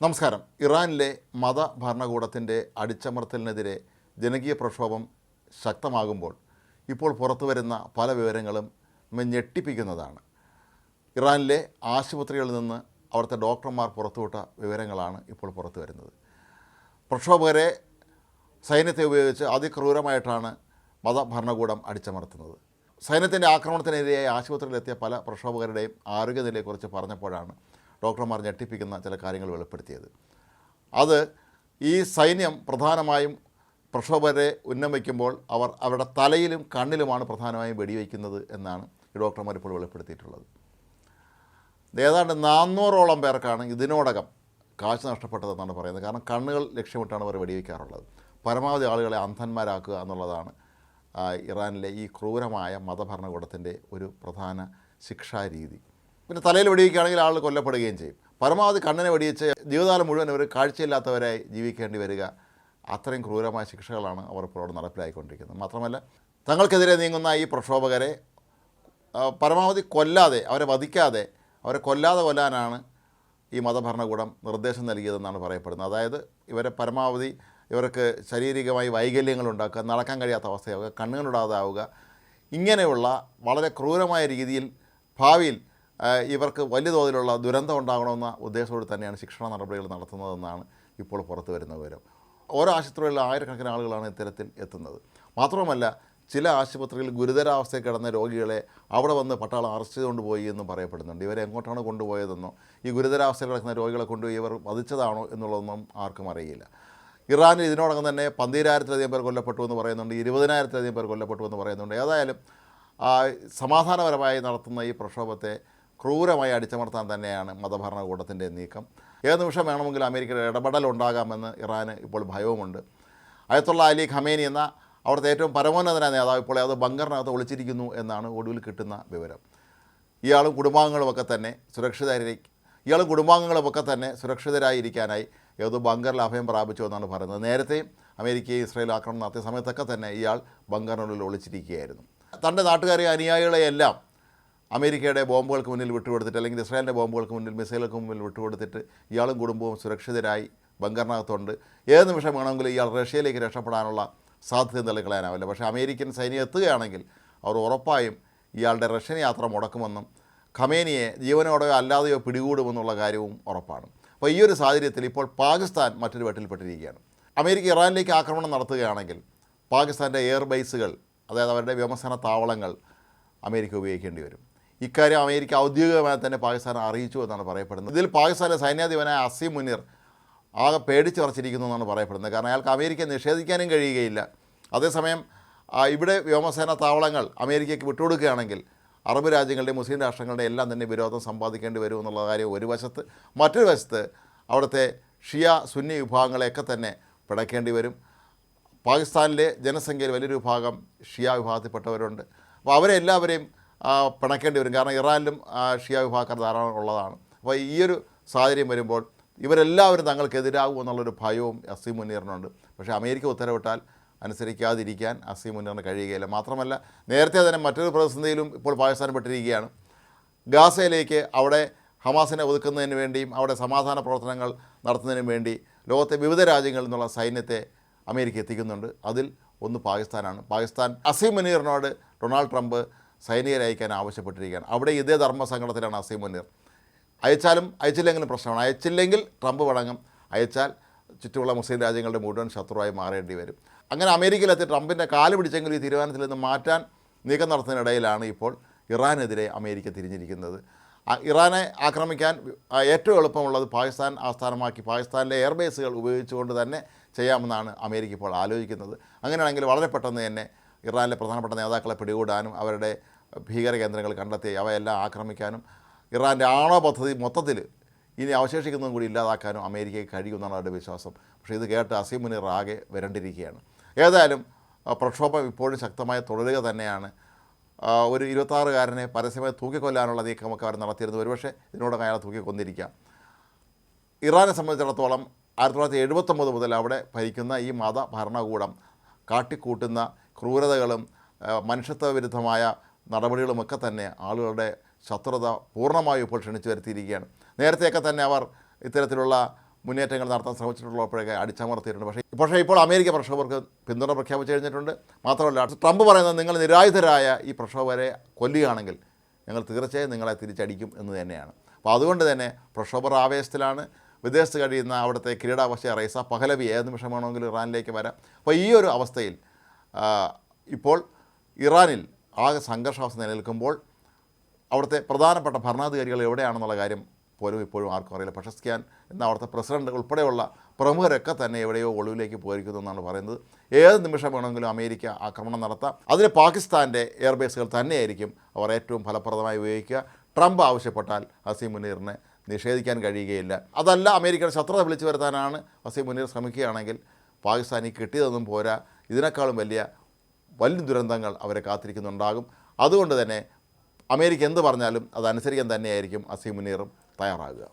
നമസ്കാരം. ഇറാനിലെ മത ഭരണകൂടത്തിന്റെ അടിച്ചമർത്തലിനെതിരെ ജനകീയ പ്രക്ഷോഭം ശക്തമാകുമ്പോൾ ഇപ്പോൾ പുറത്തു വരുന്ന പല വിവരങ്ങളും നമ്മെ ഞെട്ടിപ്പിക്കുന്നതാണ്. ഇറാനിലെ ആശുപത്രികളിൽ നിന്ന് അവിടുത്തെ ഡോക്ടർമാർ പുറത്തുവിട്ട വിവരങ്ങളാണ് ഇപ്പോൾ പുറത്തു വരുന്നത്. പ്രക്ഷോഭകരെ സൈന്യത്തെ ഉപയോഗിച്ച് അതിക്രൂരമായിട്ടാണ് മതഭരണകൂടം അടിച്ചമർത്തുന്നത്. സൈന്യത്തിന്റെ ആക്രമണത്തിനെതിരെയായി ആശുപത്രിയിലെത്തിയ പല പ്രക്ഷോഭകരുടെയും ആരോഗ്യനിലയെക്കുറിച്ച് പറഞ്ഞപ്പോഴാണ് ഡോക്ടർമാർ ഞെട്ടിപ്പിക്കുന്ന ചില കാര്യങ്ങൾ വെളിപ്പെടുത്തിയത്. അത് ഈ സൈന്യം പ്രധാനമായും പ്രക്ഷോഭകരെ ഉന്നമിക്കുമ്പോൾ അവർ അവരുടെ തലയിലും കണ്ണിലുമാണ് പ്രധാനമായും വെടിവെക്കുന്നത് എന്നാണ് ഈ ഡോക്ടർമാർ ഇപ്പോൾ വെളിപ്പെടുത്തിയിട്ടുള്ളത്. ഏതാണ്ട് നാനൂറോളം പേർക്കാണ് ഇതിനോടകം കാഴ്ച നഷ്ടപ്പെട്ടതെന്നാണ് പറയുന്നത്. കാരണം കണ്ണുകൾ ലക്ഷ്യമിട്ടാണ് അവർ വെടിവെക്കാറുള്ളത്. പരമാവധി ആളുകളെ അന്ധന്മാരാക്കുക എന്നുള്ളതാണ് ഇറാനിലെ ഈ ക്രൂരമായ മതഭരണകൂടത്തിന്റെ ഒരു പ്രധാന ശിക്ഷാരീതി. പിന്നെ തലയിൽ വെടിവെക്കുകയാണെങ്കിൽ ആൾ കൊല്ലപ്പെടുകയും ചെയ്യും. പരമാവധി കണ്ണിനെ വെടിവെച്ച് ജീവിതകാലം മുഴുവൻ അവർ കാഴ്ചയില്ലാത്തവരായി ജീവിക്കേണ്ടി വരിക. അത്രയും ക്രൂരമായ ശിക്ഷകളാണ് അവർ ഇപ്പോൾ അവിടെ നടപ്പിലായിക്കൊണ്ടിരിക്കുന്നത്. മാത്രമല്ല തങ്ങൾക്കെതിരെ നീങ്ങുന്ന ഈ പ്രക്ഷോഭകരെ പരമാവധി കൊല്ലാതെ അവരെ വധിക്കാതെ അവരെ കൊല്ലാതെ കൊല്ലാനാണ് ഈ മതഭരണകൂടം നിർദ്ദേശം നൽകിയതെന്നാണ് പറയപ്പെടുന്നത്. അതായത് ഇവരെ പരമാവധി ഇവർക്ക് ശാരീരികമായി വൈകല്യങ്ങൾ ഉണ്ടാക്കുക നടക്കാൻ കഴിയാത്ത അവസ്ഥയാവുക കണ്ണുകളിടാതാവുക ഇങ്ങനെയുള്ള വളരെ ക്രൂരമായ രീതിയിൽ ഭാവിയിൽ ഇവർക്ക് വലിയ തോതിലുള്ള ദുരന്തം ഉണ്ടാകണമെന്ന ഉദ്ദേശത്തോട് തന്നെയാണ് ശിക്ഷണ നടപടികൾ നടത്തുന്നതെന്നാണ് ഇപ്പോൾ പുറത്തു വരുന്ന വിവരം. ഓരോ ആശുപത്രികളിൽ ആയിരക്കണക്കിന് ആളുകളാണ് ഇത്തരത്തിൽ എത്തുന്നത്. മാത്രവുമല്ല ചില ആശുപത്രികളിൽ ഗുരുതരാവസ്ഥയിൽ കിടന്ന രോഗികളെ അവിടെ വന്ന് പട്ടാളം അറസ്റ്റ് ചെയ്തുകൊണ്ടുപോയി എന്ന് പറയപ്പെടുന്നുണ്ട്. ഇവരെ എങ്ങോട്ടാണ് കൊണ്ടുപോയതെന്നോ ഈ ഗുരുതരാവസ്ഥയിൽ കിടക്കുന്ന രോഗികളെ കൊണ്ടുപോയി ഇവർ വധിച്ചതാണോ എന്നുള്ളതൊന്നും ആർക്കും അറിയില്ല. ഇറാനിൽ ഇതിനോടകം തന്നെ പന്തിരായിരത്തിലധികം പേർ കൊല്ലപ്പെട്ടു എന്ന് പറയുന്നുണ്ട് ഇരുപതിനായിരത്തിലധികം പേർ കൊല്ലപ്പെട്ടു എന്ന് പറയുന്നുണ്ട്. ഏതായാലും സമാധാനപരമായി നടത്തുന്ന ഈ പ്രക്ഷോഭത്തെ ക്രൂരമായി അടിച്ചമർത്താൻ തന്നെയാണ് മതഭരണകൂടത്തിന്റെ നീക്കം. ഏത് നിമിഷം വേണമെങ്കിലും അമേരിക്കയുടെ ഇടപെടൽ ഉണ്ടാകാമെന്ന് ഇറാന് ഇപ്പോൾ ഭയവുമുണ്ട്. അയത്തുള്ള അലി ഖമേനി എന്ന അവിടുത്തെ ഏറ്റവും പരമോന്നതനായ നേതാവ് ഇപ്പോൾ അത് ബങ്കറിനകത്ത് ഒളിച്ചിരിക്കുന്നു എന്നാണ് ഒടുവിൽ കിട്ടുന്ന വിവരം. ഇയാളും കുടുംബാംഗങ്ങളുമൊക്കെ തന്നെ സുരക്ഷിതരായി ഇയാളും കുടുംബാംഗങ്ങളുമൊക്കെ തന്നെ സുരക്ഷിതരായിരിക്കാനായി ഏതോ ബങ്കറിൽ അഭയം പ്രാപിച്ചു എന്നാണ് പറയുന്നത്. നേരത്തെയും അമേരിക്കയും ഇസ്രായേൽ ആക്രമണം നടത്തിയ സമയത്തൊക്കെ തന്നെ ഇയാൾ ബങ്കറിനുള്ളിൽ ഒളിച്ചിരിക്കുകയായിരുന്നു. തന്റെ നാട്ടുകാരെ അനുയായികളെയെല്ലാം അമേരിക്കയുടെ ബോംബുകൾക്ക് മുന്നിൽ വിട്ടുകൊടുത്തിട്ട് അല്ലെങ്കിൽ ഇസ്രായേലിന്റെ ബോംബുകൾക്ക് മുന്നിൽ മിസൈലുകൾക്ക് മുന്നിൽ വിട്ടുകൊടുത്തിട്ട് ഇയാളും കുടുംബവും സുരക്ഷിതരായി ബങ്കറിനകത്തുണ്ട് ഏത് നിമിഷം വേണമെങ്കിലും ഇയാൾ റഷ്യയിലേക്ക് രക്ഷപ്പെടാനുള്ള സാധ്യത തള്ളിക്കളയാനാവില്ല പക്ഷേ അമേരിക്കൻ സൈന്യം എത്തുകയാണെങ്കിൽ അവർ ഉറപ്പായും ഇയാളുടെ റഷ്യൻ യാത്ര മുടക്കുമെന്നും ഖമേനിയെ ജീവനോടെയോ അല്ലാതെയോ പിടികൂടുമെന്നുള്ള കാര്യവും ഉറപ്പാണ്. അപ്പോൾ ഈ ഒരു സാഹചര്യത്തിൽ ഇപ്പോൾ പാകിസ്ഥാൻ മറ്റൊരു വെട്ടിൽപ്പെട്ടിരിക്കുകയാണ്. അമേരിക്ക ഇറാനിലേക്ക് ആക്രമണം നടത്തുകയാണെങ്കിൽ പാകിസ്ഥാന്റെ എയർ ബേസുകൾ അതായത് അവരുടെ വ്യോമസേന താവളങ്ങൾ അമേരിക്ക ഉപയോഗിക്കേണ്ടി വരും. ഇക്കാര്യം അമേരിക്ക ഔദ്യോഗികമായി തന്നെ പാകിസ്ഥാനെ അറിയിച്ചു എന്നാണ് പറയപ്പെടുന്നത്. ഇതിൽ പാകിസ്ഥാനിലെ സൈന്യാധിപനായ അസീം മുനീർ ആകെ പേടിച്ച് പറച്ചിരിക്കുന്നു എന്നാണ് പറയപ്പെടുന്നത്. കാരണം അയാൾക്ക് അമേരിക്ക നിഷേധിക്കാനും കഴിയുകയില്ല. അതേസമയം ഇവിടെ വ്യോമസേന താവളങ്ങൾ അമേരിക്കയ്ക്ക് വിട്ടുകൊടുക്കുകയാണെങ്കിൽ അറബ് രാജ്യങ്ങളുടെയും മുസ്ലിം രാഷ്ട്രങ്ങളുടെ എല്ലാം തന്നെ വിരോധം സമ്പാദിക്കേണ്ടി വരും എന്നുള്ള കാര്യം ഒരു വശത്ത്. മറ്റൊരു വശത്ത് അവിടുത്തെ ഷിയ സുന്നി വിഭാഗങ്ങളെയൊക്കെ തന്നെ പിടയ്ക്കേണ്ടി വരും. പാകിസ്ഥാനിലെ ജനസംഖ്യയിൽ വലിയൊരു വിഭാഗം ഷിയ വിഭാഗത്തിൽപ്പെട്ടവരുണ്ട്. അപ്പോൾ അവരെ എല്ലാവരെയും ആ, പിണക്കേണ്ടി വരും. കാരണം ഇറാനിലും ഷിയ വിഭാഗക്കാർ ധാരാളം ഉള്ളതാണ്. അപ്പോൾ ഈ ഒരു സാഹചര്യം വരുമ്പോൾ ഇവരെല്ലാവരും തങ്ങൾക്കെതിരാകും എന്നുള്ളൊരു ഭയവും അസീം മുന്നേറിനുണ്ട് പക്ഷേ അമേരിക്ക ഉത്തരവിട്ടാൽ അനുസരിക്കാതിരിക്കാൻ അസീം മുന്നേറിന് കഴിയുകയില്ല. മാത്രമല്ല നേരത്തെ തന്നെ മറ്റൊരു പ്രതിസന്ധിയിലും ഇപ്പോൾ പാകിസ്ഥാൻ പെട്ടിരിക്കുകയാണ് ഗാസയിലേക്ക് അവിടെ ഹമാസിനെ ഒതുക്കുന്നതിന് വേണ്ടിയും അവിടെ സമാധാന പ്രവർത്തനങ്ങൾ നടത്തുന്നതിനും വേണ്ടി ലോകത്തെ വിവിധ രാജ്യങ്ങളിൽ നിന്നുള്ള സൈന്യത്തെ അമേരിക്ക എത്തിക്കുന്നുണ്ട്. അതിൽ ഒന്ന് പാകിസ്ഥാനാണ്. പാകിസ്ഥാൻ അസീം മുനീറിനോട് ഡൊണാൾഡ് ട്രംപ് സൈനികരെ അയക്കാൻ ആവശ്യപ്പെട്ടിരിക്കുകയാണ്. അവിടെ ഇതേ ധർമ്മ അസീം മുനീർ. അയച്ചാലും അയച്ചില്ലെങ്കിലും പ്രശ്നമാണ്. അയച്ചില്ലെങ്കിൽ ട്രംപ് വഴങ്ങും. അയച്ചാൽ ചുറ്റുമുള്ള മുസ്ലിം രാജ്യങ്ങളുടെ മുഴുവൻ ശത്രുവായി മാറേണ്ടി വരും. അങ്ങനെ അമേരിക്കയിലെത്തി ട്രംപിന്റെ കാൽ പിടിച്ചെങ്കിൽ ഈ തീരുമാനത്തിൽ നിന്ന് മാറ്റാൻ നീക്കം നടത്തുന്നതിനിടയിലാണ് ഇപ്പോൾ ഇറാനെതിരെ അമേരിക്ക തിരിഞ്ഞിരിക്കുന്നത്. ഇറാനെ ആക്രമിക്കാൻ ഏറ്റവും എളുപ്പമുള്ളത് പാകിസ്ഥാൻ ആസ്ഥാനമാക്കി പാകിസ്ഥാനിലെ എയർബേസുകൾ ഉപയോഗിച്ചുകൊണ്ട് തന്നെ ചെയ്യാമെന്നാണ് അമേരിക്ക ഇപ്പോൾ ആലോചിക്കുന്നത്. അങ്ങനെയാണെങ്കിൽ വളരെ പെട്ടെന്ന് തന്നെ ഇറാനിലെ പ്രധാനപ്പെട്ട നേതാക്കളെ പിടികൂടാനും അവരുടെ ഭീകര കേന്ദ്രങ്ങൾ കണ്ടെത്തി അവയെല്ലാം ആക്രമിക്കാനും ഇറാന്റെ ആണവ പദ്ധതി മൊത്തത്തിൽ ഇനി അവശേഷിക്കുന്നതും കൂടി ഇല്ലാതാക്കാനും അമേരിക്കയ്ക്ക് കഴിയുമെന്നാണ് അവരുടെ വിശ്വാസം. പക്ഷേ ഇത് കേട്ട് അസീം മുനീർ ആകെ വരണ്ടിരിക്കുകയാണ്. ഏതായാലും പ്രക്ഷോഭം ഇപ്പോഴും ശക്തമായി തുടരുക തന്നെയാണ്. ഒരു ഇരുപത്താറുകാരനെ പരസ്യമായി തൂക്കിക്കൊല്ലാനുള്ള നീക്കമൊക്കെ അവർ നടത്തിയിരുന്നു. ഒരുപക്ഷെ ഇതിനോടൊക്കെ അയാളെ തൂക്കിക്കൊന്നിരിക്കാം. ഇറാനെ സംബന്ധിച്ചിടത്തോളം ആയിരത്തി തൊള്ളായിരത്തി എഴുപത്തൊമ്പത് മുതൽ അവിടെ ഭരിക്കുന്ന ഈ മത ഭരണകൂടം കാട്ടിക്കൂട്ടുന്ന ക്രൂരതകളും മനുഷ്യത്വവിരുദ്ധമായ മനുഷ്യത്വ വിരുദ്ധമായ നടപടികളുമൊക്കെ തന്നെ ആളുകളുടെ ശത്രുത പൂർണമായും ഇപ്പോൾ ക്ഷണിച്ചു വരുത്തിയിരിക്കുകയാണ്. നേരത്തെയൊക്കെ തന്നെ അവർ ഇത്തരത്തിലുള്ള മുന്നേറ്റങ്ങൾ നടത്താൻ ശ്രമിച്ചിട്ടുള്ളപ്പോഴൊക്കെ അടിച്ചമർത്തിയിട്ടുണ്ട്. പക്ഷേ പക്ഷേ ഇപ്പോൾ അമേരിക്ക പ്രക്ഷോഭർക്ക് പിന്തുണ പ്രഖ്യാപിച്ചു കഴിഞ്ഞിട്ടുണ്ട്. മാത്രമല്ല ട്രംപ് പറയുന്നത് നിങ്ങൾ നിരായുധരായ ഈ പ്രക്ഷോഭരെ കൊല്ലുകയാണെങ്കിൽ ഞങ്ങൾ തീർച്ചയായും നിങ്ങളെ തിരിച്ചടിക്കും എന്ന് തന്നെയാണ്. അപ്പോൾ അതുകൊണ്ട് തന്നെ പ്രക്ഷോഭർ ആവേശത്തിലാണ്. വിദേശത്ത് കഴിയുന്ന അവിടുത്തെ കിരീടാവസ്ഥ റൈസ പഹലവി ഏത് നിമിഷം വേണമെങ്കിലും ഇറാനിലേക്ക് വരാം. അപ്പോൾ ഈ ഒരു അവസ്ഥയിൽ ഇപ്പോൾ ഇറാനിൽ ആകെ സംഘർഷാവസ്ഥ നിലനിൽക്കുമ്പോൾ അവിടുത്തെ പ്രധാനപ്പെട്ട ഭരണാധികാരികൾ എവിടെയാണെന്നുള്ള കാര്യം പോലും ഇപ്പോഴും ആർക്കും അറിയില്ല. പ്രശസ്തിയാൻ എന്ന അവിടുത്തെ പ്രസിഡന്റ് ഉൾപ്പെടെയുള്ള പ്രമുഖരൊക്കെ തന്നെ എവിടെയോ ഒളിവിലേക്ക് പോയിരിക്കുന്നു എന്നാണ് പറയുന്നത്. ഏത് നിമിഷം വേണമെങ്കിലും അമേരിക്ക ആക്രമണം നടത്താം. അതിന് പാകിസ്ഥാന്റെ എയർബേസുകൾ തന്നെയായിരിക്കും അവർ ഏറ്റവും ഫലപ്രദമായി ഉപയോഗിക്കുക. ട്രംപ് ആവശ്യപ്പെട്ടാൽ ഹസീം മുനീറിനെ നിഷേധിക്കാൻ കഴിയുകയില്ല. അതല്ല അമേരിക്കയുടെ ശത്രുത വിളിച്ചു വരുത്താനാണ് ഹസീം മുനീർ ശ്രമിക്കുകയാണെങ്കിൽ പാകിസ്ഥാനിൽ കിട്ടിയതൊന്നും പോരാ. ഇതിനേക്കാളും വലിയ വലിയ ദുരന്തങ്ങൾ അവരെ കാത്തിരിക്കുന്നുണ്ടാകും. അതുകൊണ്ട് തന്നെ അമേരിക്ക എന്ത് പറഞ്ഞാലും അതനുസരിക്കാൻ തന്നെയായിരിക്കും അസീമുനീറും തയ്യാറാകുക